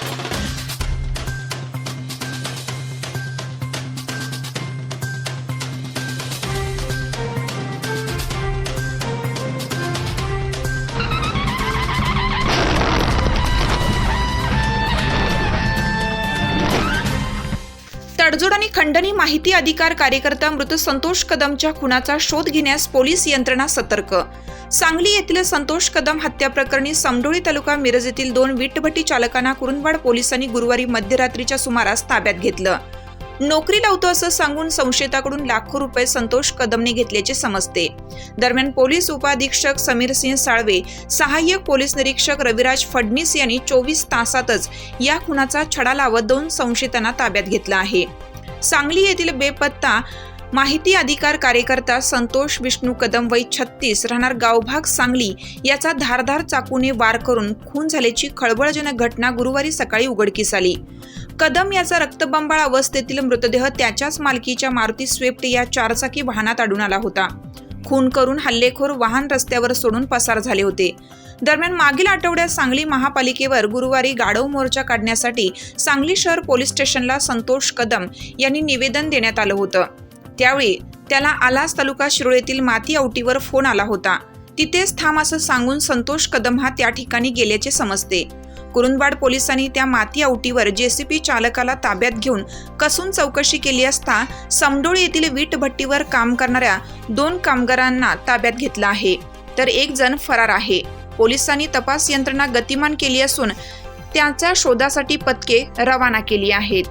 Thank you. तडजोड आणि खंडणी माहिती अधिकार कार्यकर्ता मृत संतोष कदमच्या खुनाचा शोध घेण्यास पोलीस यंत्रणा सतर्क. सांगली येथील संतोष कदम हत्या प्रकरणी समडोळी तालुका मिरज येथील दोन वीटभट्टी चालकांना कुरुंदवाड पोलिसांनी गुरुवारी मध्यरात्रीच्या सुमारास ताब्यात घेतलं. नोकरी लावतो असं सांगून संशयिताकडून लाखो रुपये संतोष कदमने घेतल्याचे समजते. दरम्यान पोलीस उपाधीक्षक समीर सिंह साळवे सहाय्यक पोलीस निरीक्षक रविराज फडणीस यांनी चोवीस तासातच या खुनाचा छडा लावत दोन संशयितांना ताब्यात घेतला आहे. सांगली येथील बेपत्ता माहिती अधिकार कार्यकर्ता संतोष विष्णू कदम वय छत्तीस राहणार गावभाग सांगली याचा धारधार चाकूने वार करून खून झाल्याची खळबळजनक घटना गुरुवारी सकाळी उघडकीस आली. कदम याचा रक्तबंबाळ अवस्थेतील मृतदेह त्याच्याच मालकीच्या मारुती स्विफ्ट या चारचाकी वाहनात आढळून आला होता. खून करून हल्लेखोर वाहन रस्त्यावर सोडून पसार झाले होते. दरम्यान मागील आठवड्यात सांगली महापालिकेवर गुरुवारी गाढव मोर्चा काढण्यासाठी सांगली शहर पोलीस स्टेशनला संतोष कदम यांनी निवेदन देण्यात आलं होतं. त्यावेळी त्याला आलास तालुका शिरोळेतील माती औटीवर फोन आला होता. तिथेच थांब असं सांगून संतोष कदम हा त्या ठिकाणी गेल्याचे समजते. कुरुंदवाड पोलिसांनी त्या माती औटीवर जेसीपी चालकाला ताब्यात घेऊन कसून चौकशी केली असता समडोळी येथील वीट भट्टीवर काम करणाऱ्या दोन कामगारांना ताब्यात घेतलं आहे. तर एक जण फरार आहे. पोलिसांनी तपास यंत्रणा गतिमान केली असून त्याच्या शोधासाठी पथके रवाना केली आहेत.